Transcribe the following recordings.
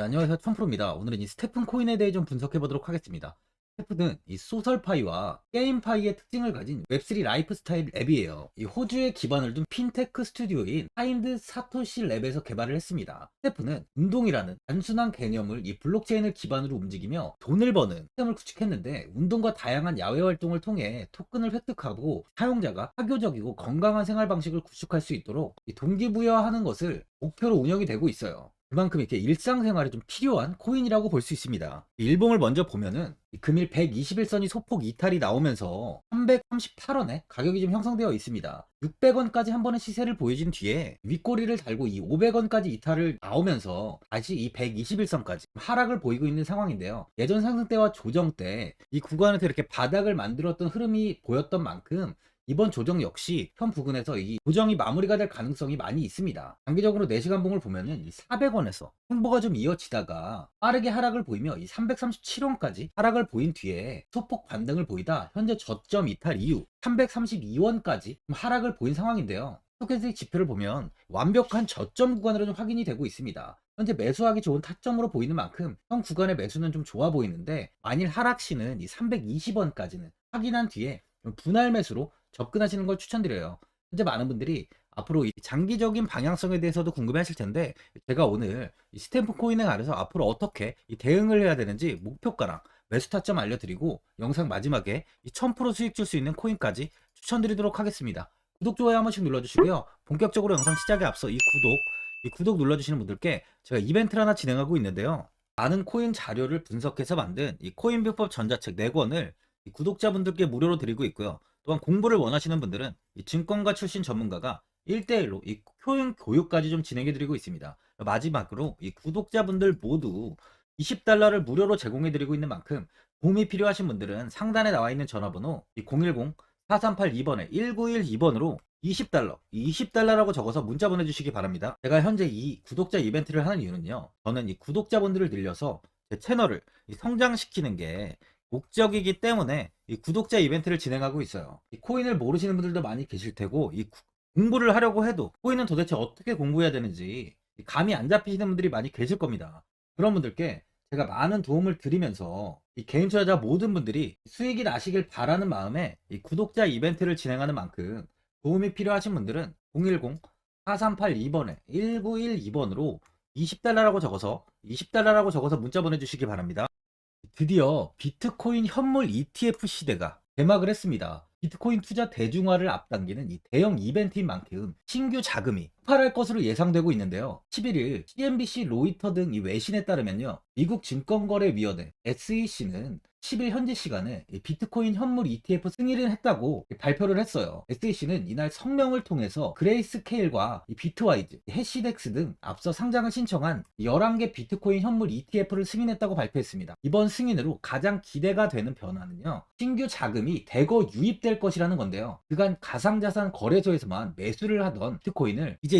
네, 안녕하세요. 청프로입니다. 오늘은 이 스테픈 코인에 대해 좀 분석해 보도록 하겠습니다. 스테픈은 이 소설파이와 게임파이의 특징을 가진 웹3 라이프 스타일 앱이에요. 이 호주에 기반을 둔 핀테크 스튜디오인 파인드 사토시 랩에서 개발을 했습니다. 스테픈은 운동이라는 단순한 개념을 이 블록체인을 기반으로 움직이며 돈을 버는 시스템을 구축했는데 운동과 다양한 야외 활동을 통해 토큰을 획득하고 사용자가 사교적이고 건강한 생활 방식을 구축할 수 있도록 이 동기부여하는 것을 목표로 운영이 되고 있어요. 그만큼 이렇게 일상생활에 좀 필요한 코인이라고 볼 수 있습니다. 일봉을 먼저 보면은 이 금일 121선이 소폭 이탈이 나오면서 338원에 가격이 좀 형성되어 있습니다. 600원까지 한 번의 시세를 보여준 뒤에 윗꼬리를 달고 이 500원까지 이탈을 나오면서 다시 이 121선까지 하락을 보이고 있는 상황인데요. 예전 상승 때와 조정 때 이 구간에서 이렇게 바닥을 만들었던 흐름이 보였던 만큼 이번 조정 역시 현 부근에서 이 조정이 마무리가 될 가능성이 많이 있습니다. 장기적으로 4시간 봉을 보면은 이 400원에서 행보가 좀 이어지다가 빠르게 하락을 보이며 이 337원까지 하락을 보인 뒤에 소폭 반등을 보이다 현재 저점 이탈 이후 332원까지 하락을 보인 상황인데요. 스토캐스틱 지표를 보면 완벽한 저점 구간으로 좀 확인이 되고 있습니다. 현재 매수하기 좋은 타점으로 보이는 만큼 현 구간의 매수는 좀 좋아 보이는데 만일 하락 시는 이 320원까지는 확인한 뒤에 좀 분할 매수로 접근하시는 걸 추천드려요. 현재 많은 분들이 앞으로 이 장기적인 방향성에 대해서도 궁금해하실 텐데 제가 오늘 이 스탬프 코인에 관해서 앞으로 어떻게 이 대응을 해야 되는지 목표가랑 매수 타점 알려드리고 영상 마지막에 이1000% 수익 줄 수 있는 코인까지 추천드리도록 하겠습니다. 구독, 좋아요 한 번씩 눌러주시고요. 본격적으로 영상 시작에 앞서 이 구독, 이 구독 눌러주시는 분들께 제가 이벤트를 하나 진행하고 있는데요. 많은 코인 자료를 분석해서 만든 이 코인비법 전자책 4권을 이 구독자분들께 무료로 드리고 있고요. 또한 공부를 원하시는 분들은 이 증권가 출신 전문가가 1대1로 이 효용 교육까지 좀 진행해 드리고 있습니다. 마지막으로 이 구독자분들 모두 20달러를 무료로 제공해 드리고 있는 만큼 도움이 필요하신 분들은 상단에 나와 있는 전화번호 010-4382번에 1912번으로 20달러, 20달러라고 적어서 문자 보내주시기 바랍니다. 제가 현재 이 구독자 이벤트를 하는 이유는요. 저는 이 구독자분들을 늘려서 제 채널을 이 성장시키는 게 목적이기 때문에 이 구독자 이벤트를 진행하고 있어요. 이 코인을 모르시는 분들도 많이 계실 테고 이 구- 공부를 하려고 해도 코인은 도대체 어떻게 공부해야 되는지 이 감이 안 잡히시는 분들이 많이 계실 겁니다. 그런 분들께 제가 많은 도움을 드리면서 이 개인 투자자 모든 분들이 수익이 나시길 바라는 마음에 이 구독자 이벤트를 진행하는 만큼 도움이 필요하신 분들은 010-4382번에 1912번으로 20달러라고 적어서 20달러라고 적어서 문자 보내주시기 바랍니다. 드디어 비트코인 현물 ETF 시대가 개막을 했습니다. 비트코인 투자 대중화를 앞당기는 이 대형 이벤트인 만큼 신규 자금이 폭발할 것으로 예상되고 있는데요. 11일 CNBC, 로이터 등 이 외신에 따르면요. 미국 증권거래위원회 SEC는 10일 현지 시간에 이 비트코인 현물 ETF 승인을 했다고 발표를 했어요. SEC는 이날 성명을 통해서 그레이스케일과 이 비트와이즈, 해시덱스 등 앞서 상장을 신청한 11개 비트코인 현물 ETF를 승인했다고 발표했습니다. 이번 승인으로 가장 기대가 되는 변화는요. 신규 자금이 대거 유입될 것이라는 건데요. 그간 가상자산 거래소에서만 매수를 하던 비트코인을 이제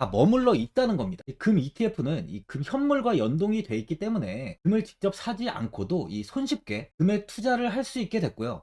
다 머물러 있다는 겁니다. 이금 ETF는 이 금 현물과 연동이 돼 있기 때문에 금을 직접 사지 않고도 이 손쉽게 금에 투자를 할 수 있게 됐고요.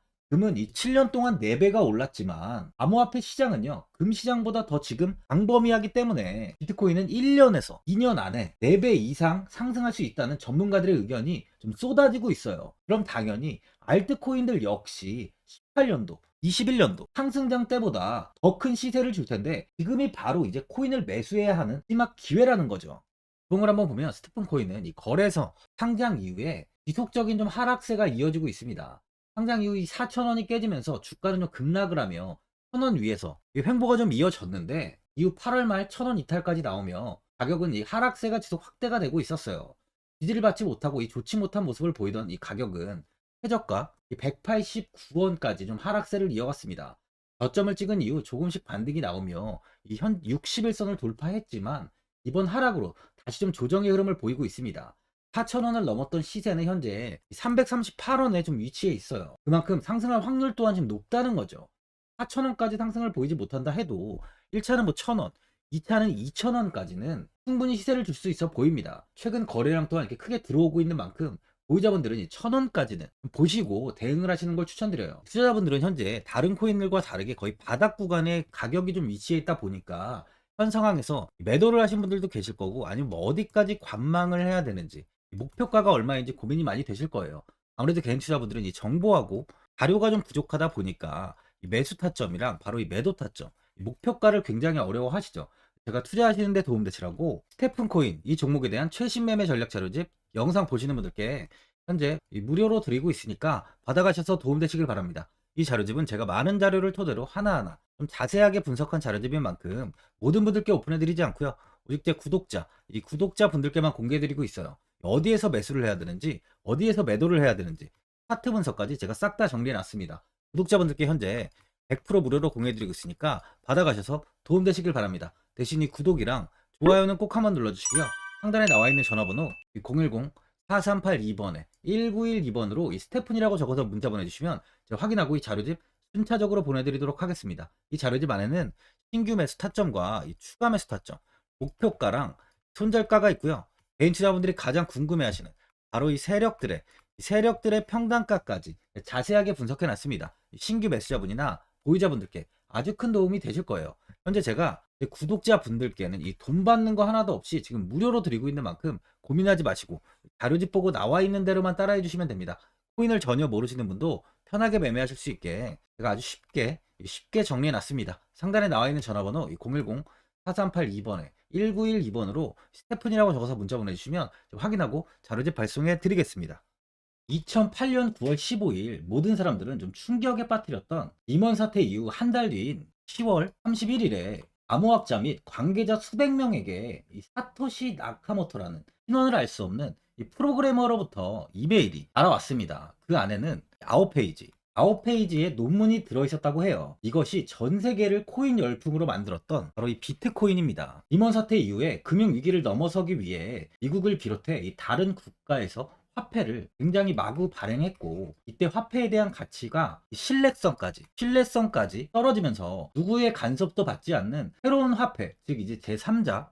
금은 이 7년 동안 4배가 올랐지만 암호화폐 시장은요 금 시장보다 더 지금 광범위하기 때문에 비트코인은 1년에서 2년 안에 4배 이상 상승할 수 있다는 전문가들의 의견이 좀 쏟아지고 있어요 그럼 당연히 알트코인들 역시 18년도 21년도 상승장 때보다 더 큰 시세를 줄 텐데 지금이 바로 이제 코인을 매수해야 하는 마지막 기회라는 거죠 내용을 한번 보면 스테픈 코인은 이 거래소 상장 이후에 지속적인 좀 하락세가 이어지고 있습니다. 상장 이후 이 4,000원이 깨지면서 주가는 좀 급락을 하며 1,000원 위에서 이 횡보가 좀 이어졌는데 이후 8월 말 1,000원 이탈까지 나오며 가격은 이 하락세가 지속 확대가 되고 있었어요. 지지를 받지 못하고 이 좋지 못한 모습을 보이던 이 가격은 최저가 189원까지 좀 하락세를 이어갔습니다. 저점을 찍은 이후 조금씩 반등이 나오며 이 현 60일선을 돌파했지만 이번 하락으로 다시 좀 조정의 흐름을 보이고 있습니다. 4,000원을 넘었던 시세는 현재 338원에 좀 위치해 있어요. 그만큼 상승할 확률 또한 지금 높다는 거죠. 4,000원까지 상승을 보이지 못한다 해도 1차는 뭐 1,000원, 2차는 2,000원까지는 충분히 시세를 줄 수 있어 보입니다. 최근 거래량 또한 이렇게 크게 들어오고 있는 만큼 보유자분들은 이 1,000원까지는 보시고 대응을 하시는 걸 추천드려요. 투자자분들은 현재 다른 코인들과 다르게 거의 바닥 구간에 가격이 좀 위치해 있다 보니까 현 상황에서 매도를 하신 분들도 계실 거고 아니면 뭐 어디까지 관망을 해야 되는지 목표가가 얼마인지 고민이 많이 되실 거예요. 아무래도 개인 투자분들은 이 정보하고 자료가 좀 부족하다 보니까 이 매수 타점이랑 바로 이 매도 타점, 이 목표가를 굉장히 어려워하시죠. 제가 투자하시는데 도움되시라고 스테픈 코인 이 종목에 대한 최신 매매 전략 자료집 영상 보시는 분들께 현재 이 무료로 드리고 있으니까 받아가셔서 도움되시길 바랍니다. 이 자료집은 제가 많은 자료를 토대로 하나하나 좀 자세하게 분석한 자료집인 만큼 모든 분들께 오픈해드리지 않고요. 오직 제 구독자, 이 구독자 분들께만 공개해드리고 있어요. 어디에서 매수를 해야 되는지, 어디에서 매도를 해야 되는지, 차트 분석까지 제가 싹 다 정리해 놨습니다. 구독자분들께 현재 100% 무료로 공유해드리고 있으니까 받아가셔서 도움되시길 바랍니다. 대신 이 구독이랑 좋아요는 꼭 한번 눌러주시고요. 상단에 나와 있는 전화번호 010 4382번에 1912번으로 이 스테픈이라고 적어서 문자 보내주시면 제가 확인하고 이 자료집 순차적으로 보내드리도록 하겠습니다. 이 자료집 안에는 신규 매수 타점과 이 추가 매수 타점, 목표가랑 손절가가 있고요. 개인 투자분들이 가장 궁금해하시는 바로 이 세력들의 이 세력들의 평단가까지 자세하게 분석해 놨습니다. 신규 매수자분이나 보유자분들께 아주 큰 도움이 되실 거예요. 현재 제가 구독자분들께는 이 돈 받는 거 하나도 없이 지금 무료로 드리고 있는 만큼 고민하지 마시고 자료집 보고 나와 있는 대로만 따라해 주시면 됩니다. 코인을 전혀 모르시는 분도 편하게 매매하실 수 있게 제가 아주 쉽게 쉽게 정리해 놨습니다. 상단에 나와 있는 전화번호 010 4382번에 1912번으로 스테픈이라고 적어서 문자 보내주시면 확인하고 자료집 발송해 드리겠습니다. 2008년 9월 15일 모든 사람들은 좀 충격에 빠뜨렸던 임원 사태 이후 한 달 뒤인 10월 31일에 암호학자 및 관계자 수백 명에게 이 사토시 나카모토라는 신원을 알 수 없는 이 프로그래머로부터 이메일이 날아왔습니다. 그 안에는 9페이지, 9페이지에 논문이 들어있었다고 해요. 이것이 전 세계를 코인 열풍으로 만들었던 바로 이 비트코인입니다. 임원 사태 이후에 금융위기를 넘어서기 위해 미국을 비롯해 이 다른 국가에서 화폐를 굉장히 마구 발행했고 이때 화폐에 대한 가치가 신뢰성까지 신뢰성까지 떨어지면서 누구의 간섭도 받지 않는 새로운 화폐 즉 이제 제3자